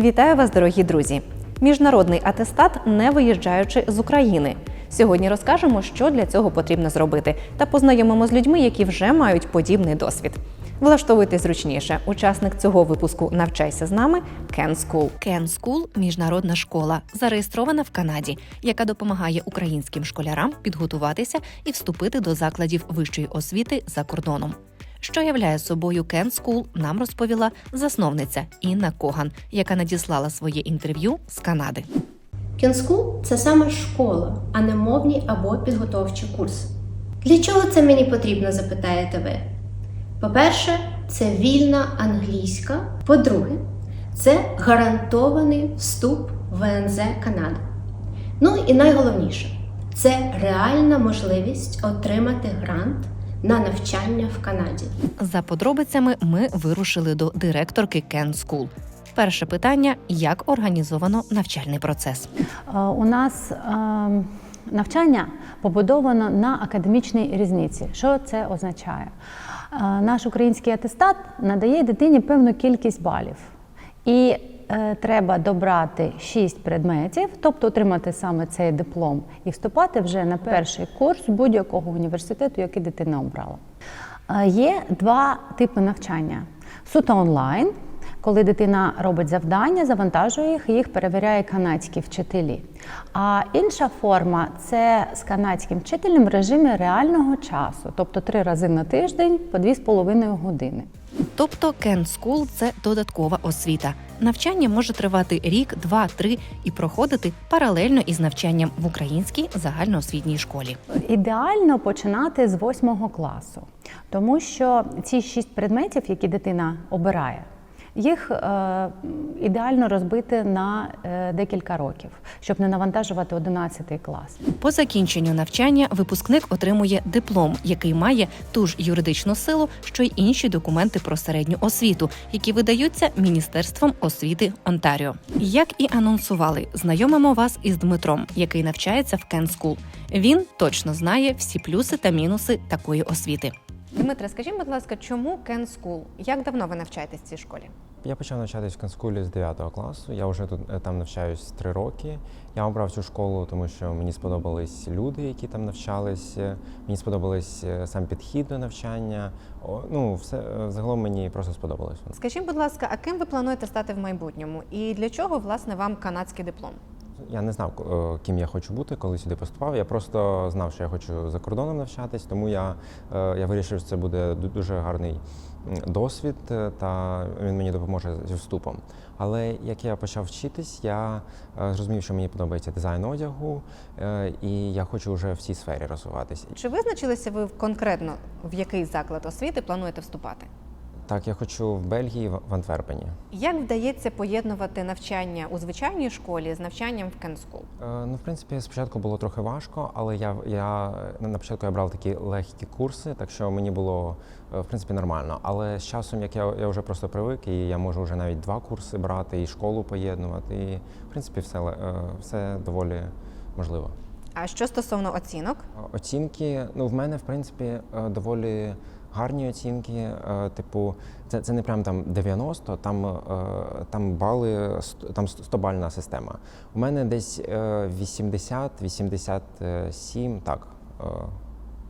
Вітаю вас, дорогі друзі! Міжнародний атестат, не виїжджаючи з України. Сьогодні розкажемо, що для цього потрібно зробити, та познайомимо з людьми, які вже мають подібний досвід. Влаштовуйте зручніше. Учасник цього випуску Навчайся з нами Ken School. Ken School – міжнародна школа, зареєстрована в Канаді, яка допомагає українським школярам підготуватися і вступити до закладів вищої освіти за кордоном. Що являє собою Ken School, нам розповіла засновниця Інна Коган, яка надіслала своє інтерв'ю з Канади. Кінскул це саме школа, а не мовні або підготовчі курси. Для чого це мені потрібно, запитаєте ви? По-перше, це вільна англійська. По-друге, це гарантований вступ в ВНЗ Канади. Ну і найголовніше це реальна можливість отримати грант на навчання в Канаді. За подробицями ми вирушили до директорки Ken School. Перше питання: як організовано навчальний процес? Е, У нас е, навчання побудовано на академічній різниці. Що це означає? Е, Наш український атестат надає дитині певну кількість балів. І треба добрати 6 предметів, тобто отримати саме цей диплом і вступати вже на перший курс будь-якого університету, який дитина обрала. Е, Є два типи навчання: суто онлайн, коли дитина робить завдання, завантажує їх, і їх перевіряє канадські вчителі. А інша форма це з канадським вчителем в режимі реального часу, тобто три рази на тиждень по 2,5 години. Тобто Ken School – це додаткова освіта. Навчання може тривати рік, два, три і проходити паралельно із навчанням в українській загальноосвітній школі. Ідеально починати з восьмого класу, тому що ці шість предметів, які дитина обирає, їх е, ідеально розбити на е, декілька років, щоб не навантажувати 11 клас. По закінченню навчання випускник отримує диплом, який має ту ж юридичну силу, що й інші документи про середню освіту, які видаються Міністерством освіти Онтаріо. Як і анонсували, знайомимо вас із Дмитром, який навчається в Кен School. Він точно знає всі плюси та мінуси такої освіти. Дмитре, скажіть, будь ласка, чому Кен School? Як давно ви навчаєтесь в цій школі? Я почав навчатись в Канскулі з 9 класу. Я вже тут е, там навчаюсь три роки. Я обрав цю школу, тому що мені сподобались люди, які там навчались. е, Мені сподобались е, сам підхід до навчання. Ну, все е, загалом мені просто сподобалось. Скажіть, будь ласка, а ким ви плануєте стати в майбутньому? І для чого власне вам канадський диплом? Я не знав, е, ким я хочу бути, коли сюди поступав. Я просто знав, що я хочу за кордоном навчатись, тому я, е, я вирішив, що це буде дуже гарний досвід, е, та він мені допоможе зі вступом. Але як я почав вчитись, я зрозумів, що мені подобається дизайн одягу, і я хочу вже в цій сфері розвиватися. Чи визначилися ви конкретно в який заклад освіти плануєте вступати? Так, я хочу в Бельгії, в Антверпені. Як вдається поєднувати навчання у звичайній школі з навчанням в School? Е, Ну, в принципі, спочатку було трохи важко, але я, я на початку я брав такі легкі курси, так що мені було е, в принципі нормально. Але з часом, як я, я вже просто привик, і я можу вже навіть два курси брати, і школу поєднувати. І в принципі, все, е, все доволі можливо. А що стосовно оцінок? Оцінки, ну в мене в принципі е, доволі гарні оцінки. е, Типу, це, це не прям там 90, там, е, там бали, там 100 бальна система. У мене десь е, 80-87, так, е,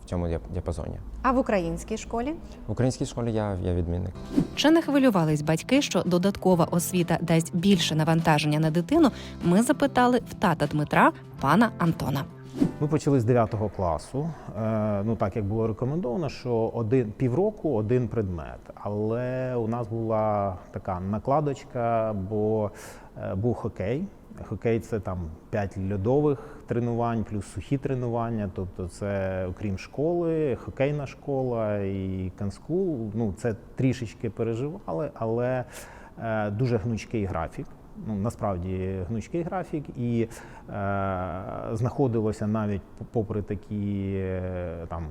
в цьому діапазоні. А в українській школі? В українській школі я, я відмінник. Чи не хвилювались батьки, що додаткова освіта дасть більше навантаження на дитину? Ми запитали в тата Дмитра, пана Антона. Ми почали з 9 класу. Е, Ну так як було рекомендовано, що один півроку один предмет. Але у нас була така накладочка, бо е, був хокей. Хокей це там 5 льодових тренувань, плюс сухі тренування. Тобто, це окрім школи, хокейна школа і канскул. Ну це трішечки переживали, але е, дуже гнучкий графік. Ну, насправді гнучкий графік, і е, знаходилося навіть попри такі е, там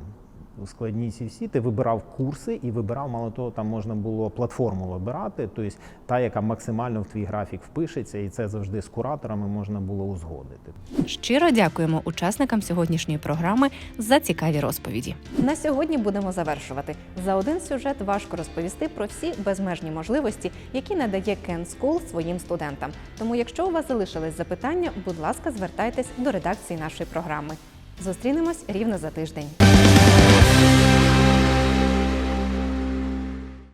складні ці всі, ти вибирав курси і вибирав, мало того, там можна було платформу вибирати, тобто та, яка максимально в твій графік впишеться, і це завжди з кураторами можна було узгодити. Щиро дякуємо учасникам сьогоднішньої програми за цікаві розповіді. На сьогодні будемо завершувати. За один сюжет важко розповісти про всі безмежні можливості, які надає Ken School своїм студентам. Тому, якщо у вас залишились запитання, будь ласка, звертайтесь до редакції нашої програми. Зустрінемось рівно за тиждень. Thank